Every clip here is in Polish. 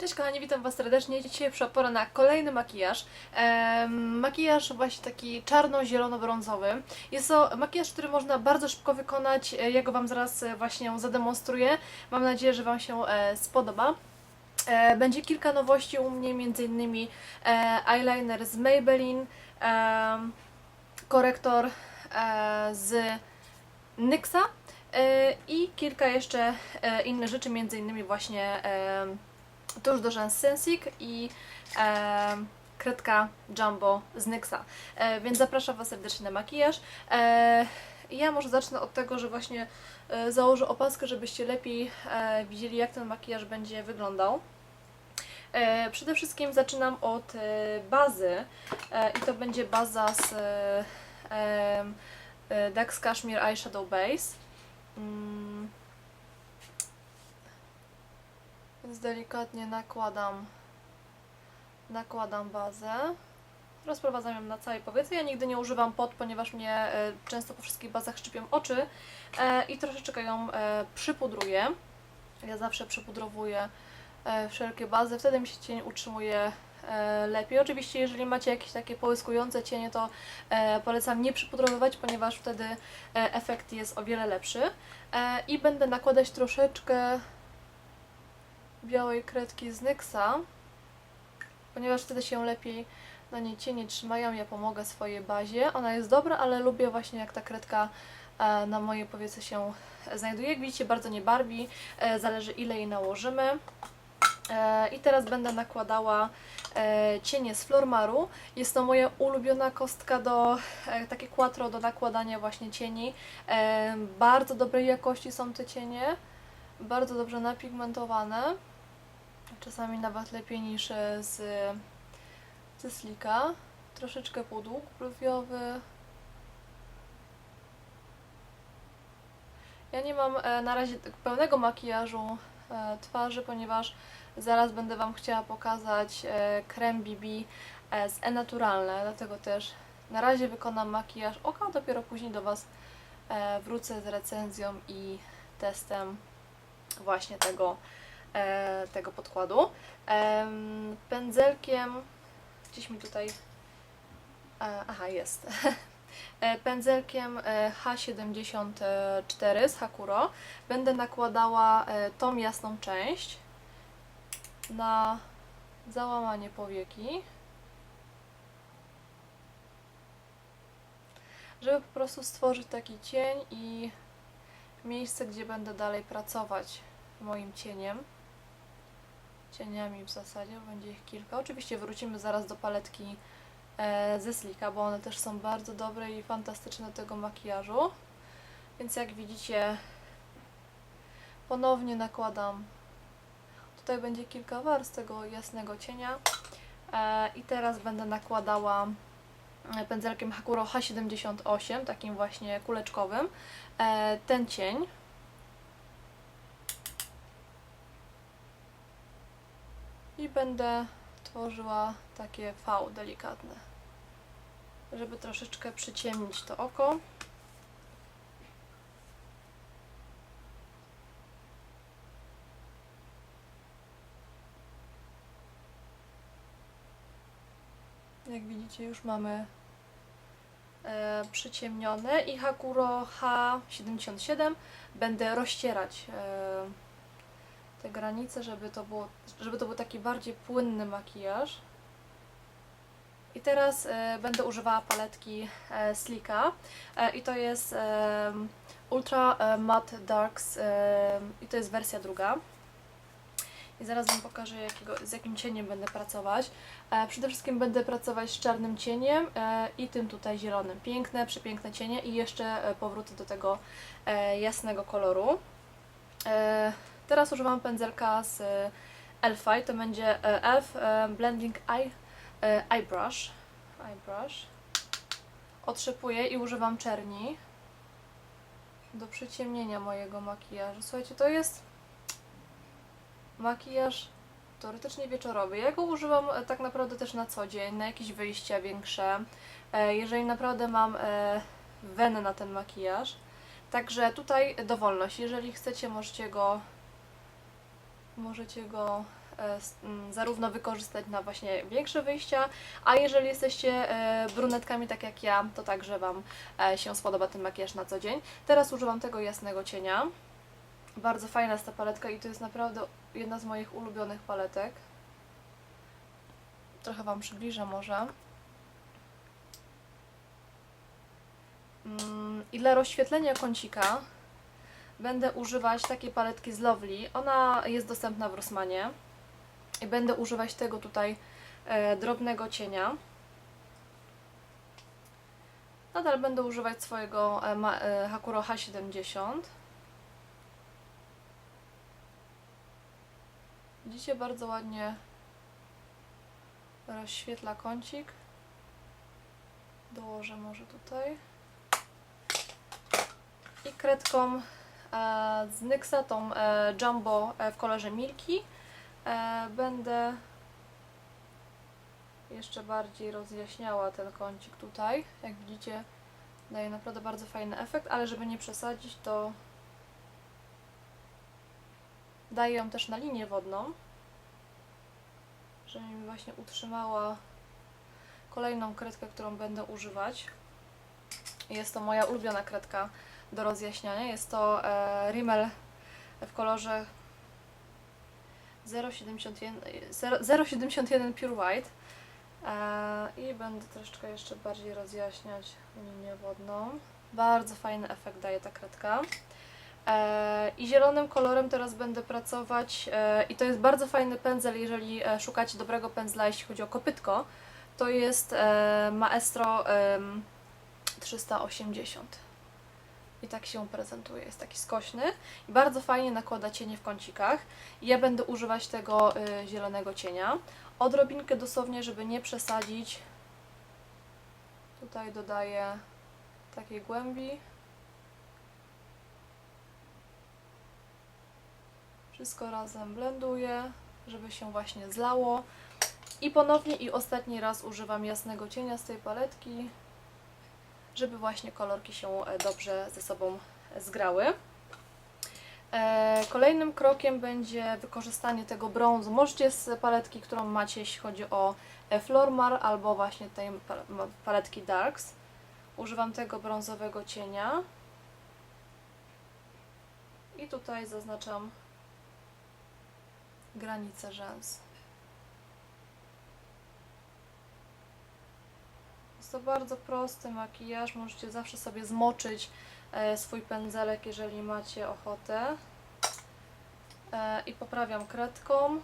Cześć kochani, witam Was serdecznie. Dzisiaj przyszła pora na kolejny makijaż. Makijaż właśnie taki czarno-zielono-brązowy. Jest to makijaż, który można bardzo szybko wykonać. E, Ja go Wam zaraz e, właśnie zademonstruję. Mam nadzieję, że Wam się e, spodoba. Będzie kilka nowości u mnie, m.in. eyeliner z Maybelline, korektor z NYXa i kilka jeszcze innych rzeczy, innymi właśnie tuż do rzęs Sensic i em, kredka Jumbo z NYXa. E, więc zapraszam Was serdecznie na makijaż. E, ja może zacznę od tego, że właśnie e, założę opaskę, żebyście lepiej e, widzieli, jak ten makijaż będzie wyglądał. E, przede wszystkim zaczynam od e, bazy e, i to będzie baza z e, e, Dax Cashmere Eyeshadow Base. Mm. Delikatnie nakładam nakładam bazę. Rozprowadzam ją na całej powietrze. Ja nigdy nie używam pot, ponieważ mnie e, często po wszystkich bazach szczypią oczy e, i troszeczkę ją e, przypudruję. Ja zawsze przypudrowuję wszelkie bazy, wtedy mi się cień utrzymuje lepiej. Oczywiście, jeżeli macie jakieś takie połyskujące cienie, to polecam nie przypudrowywać, ponieważ wtedy efekt jest o wiele lepszy. I będę nakładać troszeczkę białej kredki z NYXa, ponieważ wtedy się lepiej na niej cienie trzymają. Ja pomogę swojej bazie. Ona jest dobra, ale lubię właśnie jak ta kredka e, na mojej powiece się znajduje. Jak widzicie, bardzo nie barwi, e, zależy ile jej nałożymy. E, I teraz będę nakładała cienie z Flormaru. Jest to moja ulubiona kostka do, takie quattro do nakładania właśnie cieni. Bardzo dobrej jakości są te cienie, bardzo dobrze napigmentowane. Czasami nawet lepiej niż e, z, ze slika. Troszeczkę podług brwiowy. Ja nie mam e, na razie tak pełnego makijażu e, twarzy, ponieważ zaraz będę Wam chciała pokazać krem BB z E-Naturalne, dlatego też na razie wykonam makijaż oka, dopiero później do Was wrócę z recenzją i testem właśnie tego, tego podkładu. Em, pędzelkiem, gdzieś mi tutaj, e, aha jest, E, pędzelkiem e, H74 z Hakuro będę nakładała e, tą jasną część na załamanie powieki, żeby po prostu stworzyć taki cień i miejsce, gdzie będę dalej pracować moim cieniem. Cieniami w zasadzie, będzie ich kilka. Oczywiście wrócimy zaraz do paletki e, ze Slika, bo one też są bardzo dobre i fantastyczne do tego makijażu. Więc jak widzicie, ponownie nakładam. Tutaj będzie kilka warstw tego jasnego cienia. E, I teraz będę nakładała e, pędzelkiem Hakuro H78, takim właśnie kuleczkowym, ten cień. Będę tworzyła takie V delikatne, żeby troszeczkę przyciemnić to oko. Jak widzicie, już mamy e, przyciemnione i Hakuro H77 będę rozcierać e, te granice, żeby to, było, żeby to był taki bardziej płynny makijaż. I teraz e, będę używała paletki e, Slika e, i to jest e, Ultra e, Matte Darks e, i to jest wersja druga. I zaraz Wam pokażę, jakiego, z jakim cieniem będę pracować. E, przede wszystkim będę pracować z czarnym cieniem e, i tym tutaj zielonym. Piękne, przepiękne cienie i jeszcze e, powrócę do tego e, jasnego koloru. E, teraz używam pędzelka z e, Elfie, to będzie Elf e, Blending Eye, e, eye Brush. Eye brush. Otrzepuję i używam czerni do przyciemnienia mojego makijażu. Słuchajcie, to jest makijaż teoretycznie wieczorowy. Ja go używam e, tak naprawdę też na co dzień, na jakieś wyjścia większe. Jeżeli naprawdę mam wenę na ten makijaż. Także tutaj dowolność. Jeżeli chcecie, możecie go możecie go e, s- m, zarówno wykorzystać na właśnie większe wyjścia, a jeżeli jesteście e, brunetkami tak jak ja, to także Wam e, się spodoba ten makijaż na co dzień. Teraz używam tego jasnego cienia. Bardzo fajna jest ta paletka i to jest naprawdę jedna z moich ulubionych paletek. Trochę Wam przybliżę może. Mm, I dla rozświetlenia kącika będę używać takiej paletki z Lovely. Ona jest dostępna w Rossmanie. I będę używać tego tutaj e, drobnego cienia. Nadal będę używać swojego e, ma, e, Hakuro H70. Widzicie, bardzo ładnie rozświetla kącik. Dołożę może tutaj. I kredką z NYXa, tą e, Jumbo e, w kolorze Milki, e, będę jeszcze bardziej rozjaśniała ten kącik tutaj. Jak widzicie, daje naprawdę bardzo fajny efekt, ale żeby nie przesadzić, to daję ją też na linię wodną, żeby mi właśnie utrzymała kolejną kredkę, którą będę używać. Jest to moja ulubiona kredka do rozjaśniania. Jest to e, Rimmel w kolorze 071, 0- 071 Pure White. E, I będę troszeczkę jeszcze bardziej rozjaśniać linię wodną. Bardzo fajny efekt daje ta kredka. E, I zielonym kolorem teraz będę pracować. E, I to jest bardzo fajny pędzel, jeżeli e, szukacie dobrego pędzla, jeśli chodzi o kopytko. To jest Maestro em, 380. I tak się prezentuje. Jest taki skośny i bardzo fajnie nakłada cienie w kącikach. Ja będę używać tego y, zielonego cienia. Odrobinkę dosłownie, żeby nie przesadzić. Tutaj dodaję takiej głębi. Wszystko razem blenduję, żeby się właśnie zlało. I ponownie i ostatni raz używam jasnego cienia z tej paletki, żeby właśnie kolorki się e, dobrze ze sobą zgrały. E, Kolejnym krokiem będzie wykorzystanie tego brązu. Możecie z paletki, którą macie, jeśli chodzi o e, Flormar albo właśnie tej paletki Darks. Używam tego brązowego cienia. I tutaj zaznaczam granicę rzęs. To bardzo prosty makijaż, możecie zawsze sobie zmoczyć e, swój pędzelek, jeżeli macie ochotę. E, I poprawiam kredką,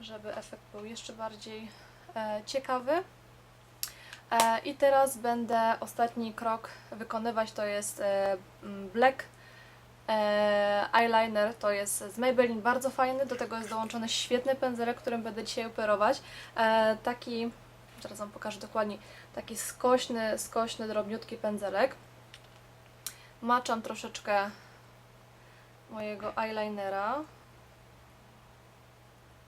żeby efekt był jeszcze bardziej e, ciekawy. I teraz będę ostatni krok wykonywać, to jest black eyeliner, to jest z Maybelline, bardzo fajny, do tego jest dołączony świetny pędzelek, którym będę dzisiaj operować. E, taki, teraz Wam pokażę dokładnie, taki skośny, skośny, drobniutki pędzelek. Maczam troszeczkę mojego eyelinera.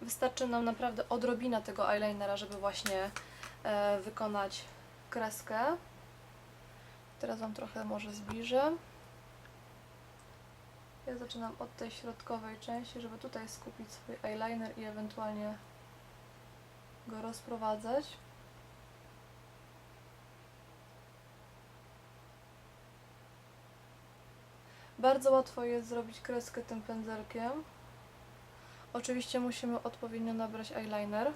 Wystarczy nam naprawdę odrobina tego eyelinera, żeby właśnie e, wykonać kreskę. Teraz Wam trochę może zbliżę. Ja zaczynam od tej środkowej części, żeby tutaj skupić swój eyeliner i ewentualnie go rozprowadzać. Bardzo łatwo jest zrobić kreskę tym pędzelkiem. Oczywiście musimy odpowiednio nabrać eyeliner.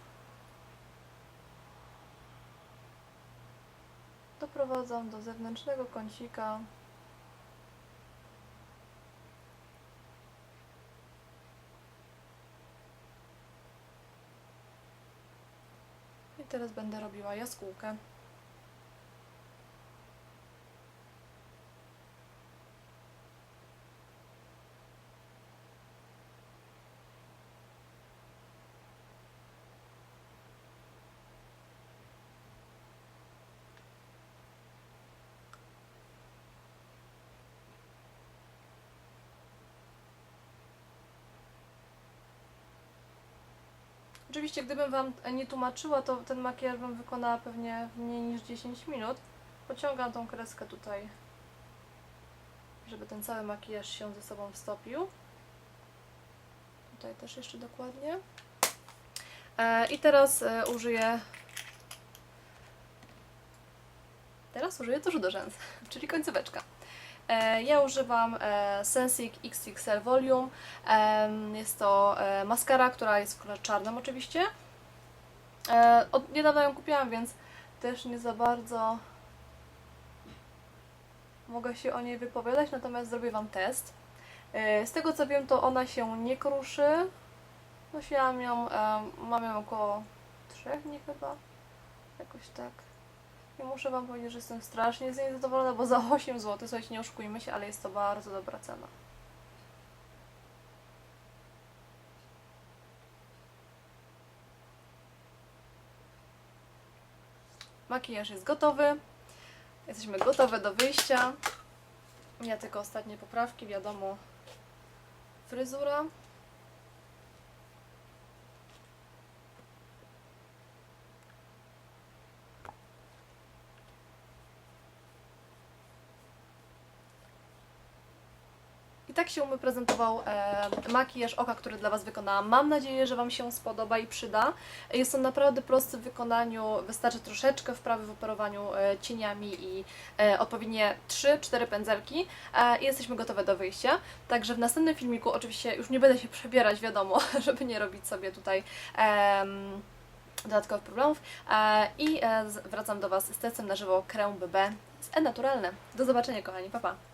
Doprowadzam do zewnętrznego kącika. Teraz będę robiła jaskółkę. Oczywiście, gdybym Wam nie tłumaczyła, to ten makijaż bym wykonała pewnie mniej niż 10 minut. Pociągam tą kreskę tutaj, żeby ten cały makijaż się ze sobą wstopił. też jeszcze dokładnie. E, I teraz e, użyję. Teraz użyję tużu do rzęs, czyli końcóweczka. E, Ja używam e, Sensic XXL Volume. Em, Jest to e, maskara, która jest w kolorze czarnym oczywiście. E, Od niedawna ją kupiłam, więc też nie za bardzo mogę się o niej wypowiadać, natomiast zrobię Wam test. E, Z tego co wiem, to ona się nie kruszy. Nosiłam ją, mam ją około 3 dni chyba. Jakoś tak. I muszę Wam powiedzieć, że jestem strasznie z niej zadowolona, bo za 8 zł, słuchajcie, nie oszukujmy się, ale jest to bardzo dobra cena. Makijaż jest gotowy. Jesteśmy gotowe do wyjścia. Ja tylko ostatnie poprawki, wiadomo, fryzura. I tak się mnie prezentował e, makijaż oka, który dla Was wykonałam. Mam nadzieję, że Wam się spodoba i przyda. Jest on naprawdę prosty w wykonaniu, wystarczy troszeczkę wprawy w operowaniu e, cieniami i e, odpowiednie 3-4 pędzelki e, i jesteśmy gotowe do wyjścia. Także w następnym filmiku oczywiście już nie będę się przebierać, wiadomo, żeby nie robić sobie tutaj em, dodatkowych problemów e, i e, wracam do Was z testem na żywo Creme BB z E-Naturalne. Do zobaczenia kochani, pa pa!